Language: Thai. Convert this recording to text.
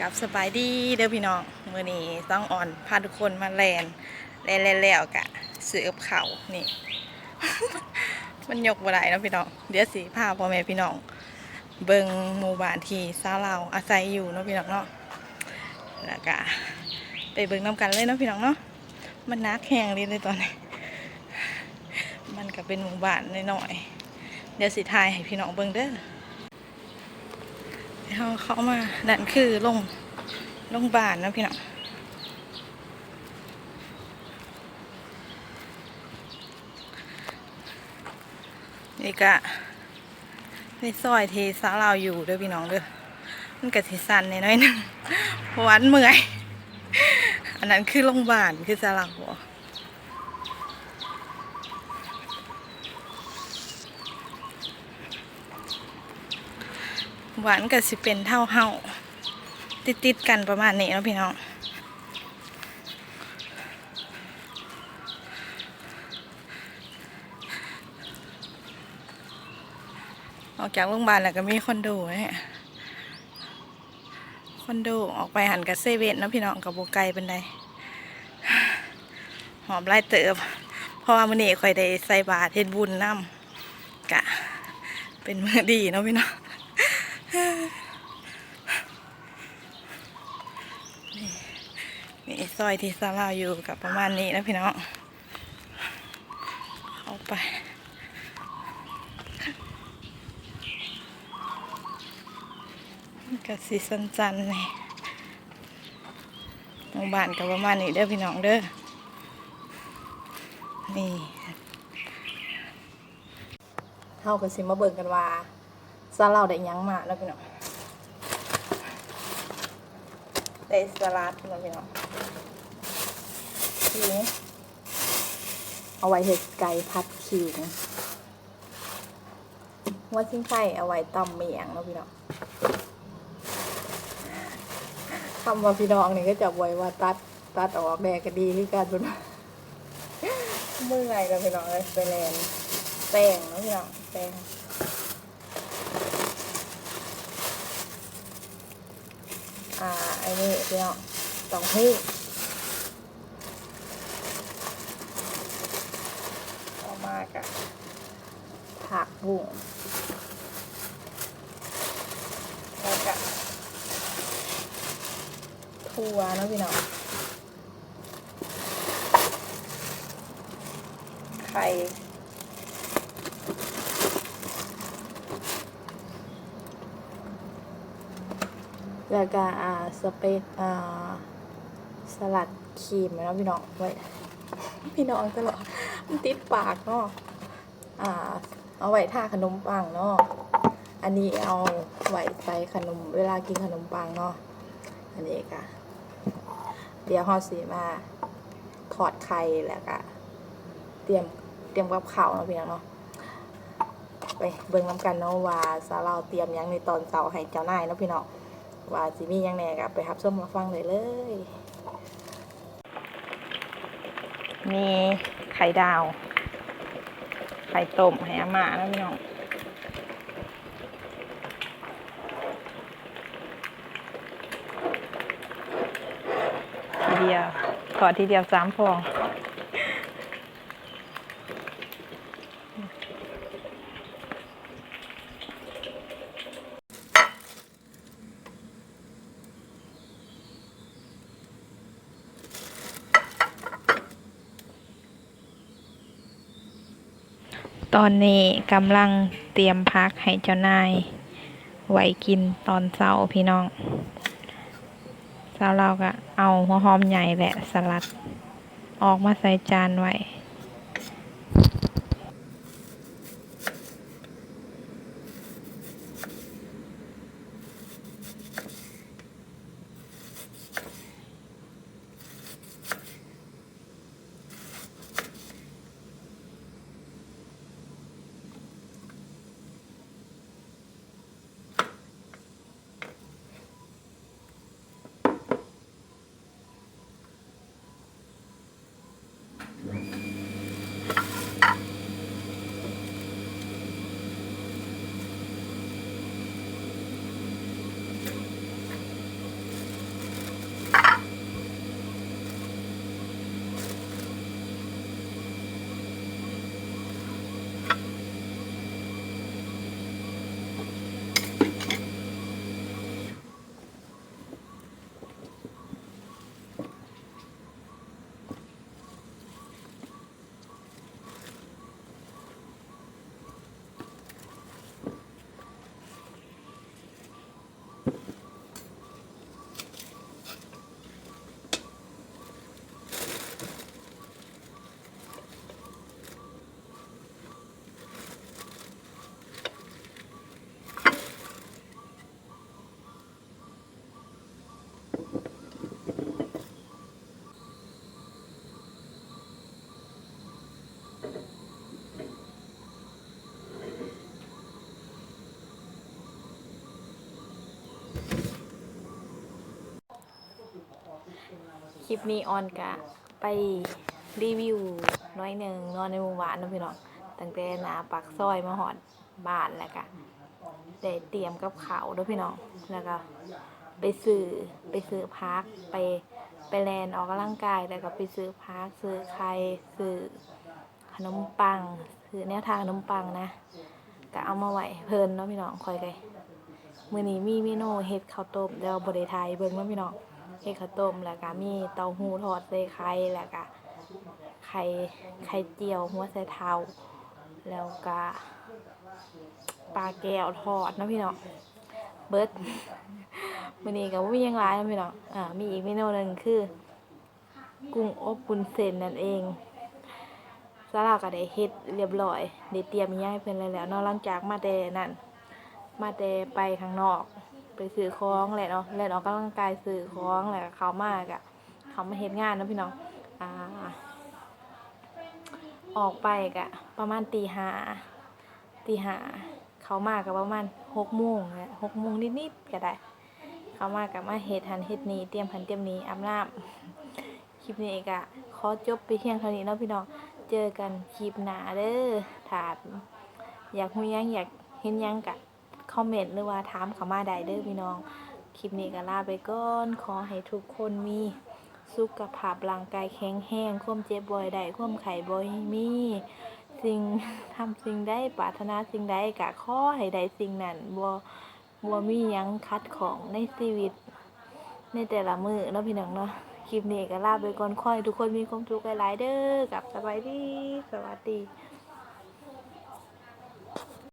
กับสบายดีเด้อพี่น้องมื้อนี้ต้องอ่อนพาทุกคนมาแลนแลนแล้วกะซื้อกับข้านี่ มันยกบ่ได้เนาะพี่น้องเดี๋ยวสิพาพ่อแม่พี่น้อง เบิ่งหมู่บ้านที่ซาวลาวอาศัยอยู่เนาะพี่น้องเนาะแล้วก็ไปเบิ่งนํกันเลยเนาะพี่น้องเนาะมันนักแห้งเลยในตอนนี้ มันก็เป็นหมู่บ้านน้อยๆเดี๋ยวสิถ่ายให้พี่น้องเบิ่งเด้อ เขาเข้ามานั่นคือลงลงบานนะพี่น้องนี่ก็ในซอยที่สาเราวอยู่เด้วยพี่น้องเด้อมันก็สิสันในน้อยหนึงวามันเมื่อย อันนั้นคือโรงพยาบาลคือสาวเราว หวานก็สิเป็นเท่าเฮาติดติดกันประมาณนี้เนาะพี่น้องออกจากโรงพยาบาลแล้วก็มีคอนโดเนี่ยคอนโดออกไปหันกับเซเว่นนะพี่น้องกับโบไกเป็นไดหอมไล่เติบเพราะว่ามื้อนี้ค่อยได้ใส่บาตรเฮ็ดบุญน้ำกะ เป็นมื้อดีเนาะพี่น้อง นี่นี่ซ อยที่ซาลาอยู่กับประมาณนี้นะพี่น้องเข้าไปกับสีสันจันนี่หมู่บ้านกับประมาณนี้เด้อพี่น้องเด้อนี่เฮาก็สิมาเบิ่งกันว่าซาเราได้ยังมาแล้วพี่น้อง ได้สลัดมาพี่น้องทีนี้เอาไว้เห็ดไก่พัดขิงว่าชิ้นไข่เอาไว้ตำเมียงเนาะพี่น้องคำว่าพี่น้องนี่ก็จะไว้ว่าตัดตัดออกแดกก็ดีที่การบุญเมื่อไงเราพี่น้องเลยไปแลนแป้งเนาะพี่น้องแป้งอ่า ไอ้นี่พี่น้องสองที่ออมากับผักบุ้งแล้วก็ทั่วนะพี่น้องไข่ แล้วก็อ่าสเปซอ่าสลัดครีมนะพี่น้องไว้พี่น้องตลอดมันติดปากเนาะอ่า เอาไว้ท่าขนมปังเนาะอันนี้เอาไว้ใส่ขนมเวลากินขนมปังเนาะอันนี้ก็เดี๋ยวฮอสีมาถอดไข่แล้วก็เตรียมเตรียมกับข้าวเนาะพี่น้องเนาะไปเบิ่งน้ำกันเนาะว่าสาเราเตรียมยังในตอนเสาร์ให้เจ้านายเนาะพี่น้อง ว่าสิมียังแหน่ก็ไปรับส้มมาฟังเลยเลย มีไข่ดาว ไข่ต้มให้อาม่านะพี่น้องทีเดียวขอทีเดียวสามฟอง ตอนนี้กำลังเตรียมพักให้เจ้านายไว้กินตอนเช้าพี่น้องเสาเราก็เอาหัวหอมใหญ่และสลัด ออกมาใส่จานไว้ ลิปนี้ออนกะไปรีวิวน้อยหนึ่งนอนในหมู่บ้านนะพี่น้องตั้งแต่หนาปากซอยมาหอดบ้านแล้วก็ได้เตรียมกับเขาด้วยพี่น้องแล้วก็ไปซื้อไปซื้อพักไปไปแลนออกกำลังกายแล้วก็ไปซื้อพักซื้อไข่ซื้อขนมปังซื้อแนวทางขนมปังนะก็เอามาไหวเพลินเนาะพี่น้องคอยเลยมื้อนี้มีเมนูเฮ็ดข้าวต้มเดียวบ่ได้ทยเบิ่งเนาะพี่น้อง เฮ็ดข้าวต้มแล้วก็มีเต้าหู้ทอดใส่ไข่แล้วก็ไข่ไข่เจียวหัวไชเท้า แล้วก็ปลาแก้วทอดนะพี่น้องเบิดมื้อนี้ก็บ่มีหยังหลายนะพี่น้องอ่ามีอีกเมนูหนึงคือ กุ้งอบปุนเส้นนั่นเองสลาก็ได้เฮ็ดเรียบร้อยได้เตรียมอิหยังให้เพิ่นแล้วแล้วเนาะหลังจากมาแต่นั่นมาแต่ไปข้างนอก ไปซื้อของแหละเนาะแล่นออกกำลังกายซื้อของแหละเขามากอะเขามาเฮ็ดงานนะพี่น้องอ่าออกไปกะประมาณตีห้าตีห้าเขามากกับประมาณหกโมงแหละหกโมงนิดๆก็ได้ เขามากกับมาเฮ็ดหันเฮ็ดนี้เตรียมหันเตรียมนี้อาบน้ำคลิปนี้กะขอจบไปเพียงเท่านี้เนาะพี่น้องเจอกันคลิปหน้าเด้อถาดอยากรู้หยังอยากเห็นยังกะ คอมเมนต์หรือว่าถามเขามาได้เด้อพี่น้อง คลิปนี้ก็ลาไปก่อน ขอให้ทุกคนมีสุขภาพร่างกายแข็งแรงความเจ็บบ่อยได้ความไข้บ่อยมี สิ่งทำสิ่งใดปรารถนาสิ่งใดก็ขอให้ได้สิ่งนั้นบ่บ่มียังขัดของในชีวิต ในแต่ละมือเนาะพี่น้องเนาะคลิปนี้ก็ลาไปก่อนขอให้ทุกคนมีความสุขหลายๆเด้อกับสบายดีสวัสดี